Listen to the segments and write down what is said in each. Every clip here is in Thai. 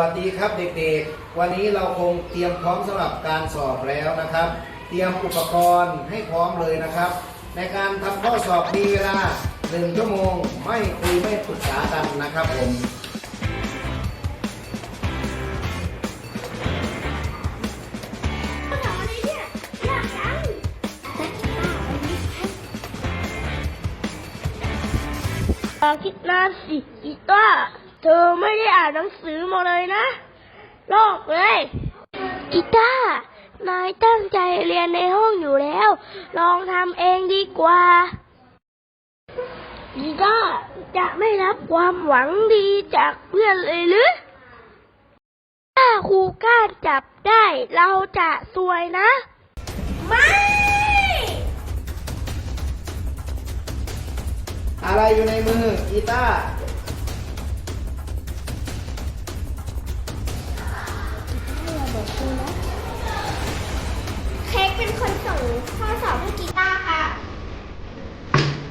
วัสดีครับเด็กๆ วันนี้เราคงเตรียมพร้อมสำหรับการสอบแล้วนะครับ เตรียมอุปกรณ์ให้พร้อมเลยนะครับ ในการทำข้อสอบมีเวลาหนึ่งชั่วโมง ไม่คุยไม่ปรึกษากันนะครับผมเขาถามอะไรเนี่ยยากจังแต่กีตาร์วันนี้ให้ลองคิดนานสิกีตาร์ เธอไม่ได้อ่านหนังสือมาเลยนะลอกเลยกีตาร์นายตั้งใจเรียนในห้องอยู่แล้ว ลองทำเองดีกว่ากีตาร์จะไม่รับความหวังดีจากเพื่อนเลยหรือ ถ้าครูกล้าจับได้เราจะซวยนะ ไม่อะไรอยู่ในมือกีตาร์ เป็นคนส่งข้อสอบให้กีตาร์ค่ะ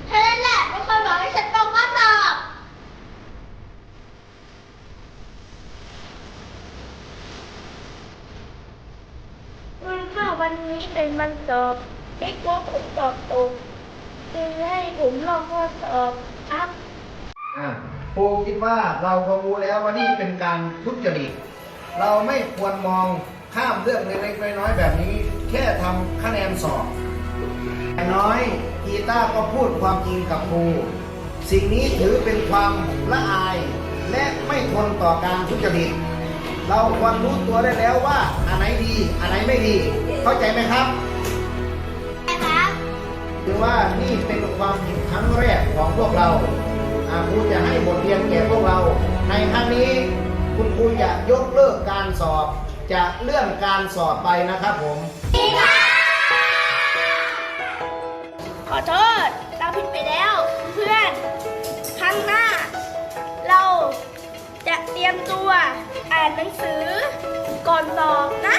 เธอนั่นแหละเป็นคนบอกให้ฉันตรงข้อสอบมันค่ะวันนี้เป็นวันสอบเอ็กว่าผมตอบตรงจึงให้ผมลองข้อสอบครับ อะครูคิดว่าเราก็รู้แล้วว่านี่เป็นการทุจริต เราไม่ควรมองข้ามเรื่องเล็กๆน้อยๆแบบนี้ แค่ทำคะแนนสอบอย่างน้อยกีตาร์ก็พูดความจริงกับครูสิ่งนี้ถือเป็นความละอายและไม่ทนต่อการทุจริต เราควรรู้ตัวได้แล้วว่าอันไหนดีอันไหนไม่ดี เข้าใจไหมครับใช่ครับถือว่านี่เป็นความผิดครั้งแรกของพวกเราอ่าครูจะให้บทเรียนแก่พวกเรา ในครั้งนี้คุณครูจะยกเลิกการสอบ จะเลื่อนการสอบไปนะครับผม ขอโทษ เราผิดไปแล้ว เพื่อนครั้งหน้า เราจะเตรียมตัวอ่านหนังสือก่อนสอบนะ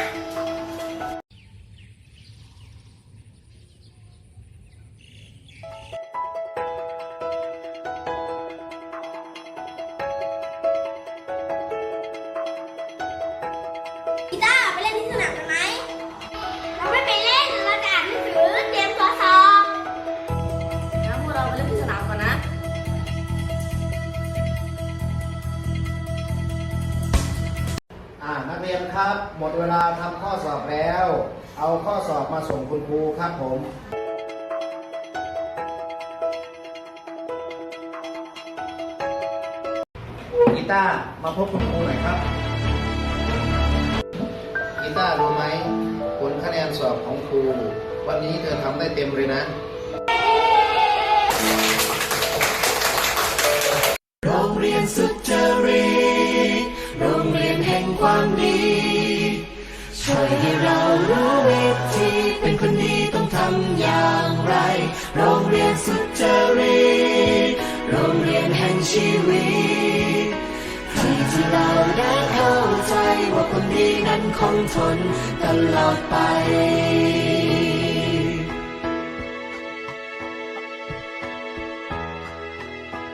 เรียนครับ หมดเวลาทำข้อสอบแล้ว เอาข้อสอบมาส่งคุณครูครับผมกีตาร์มาพบคุณครูหน่อยครับกีตาร์รู้ไหมผลคะแนนสอบของครู วันนี้เธอทำได้เต็มเลยนะ ไร โรงเรียนสุจริตโรงเรียนแห่งชีวิต ที่ที่เราได้เข้าใจว่าคนดีนั้นคงทนตลอดไป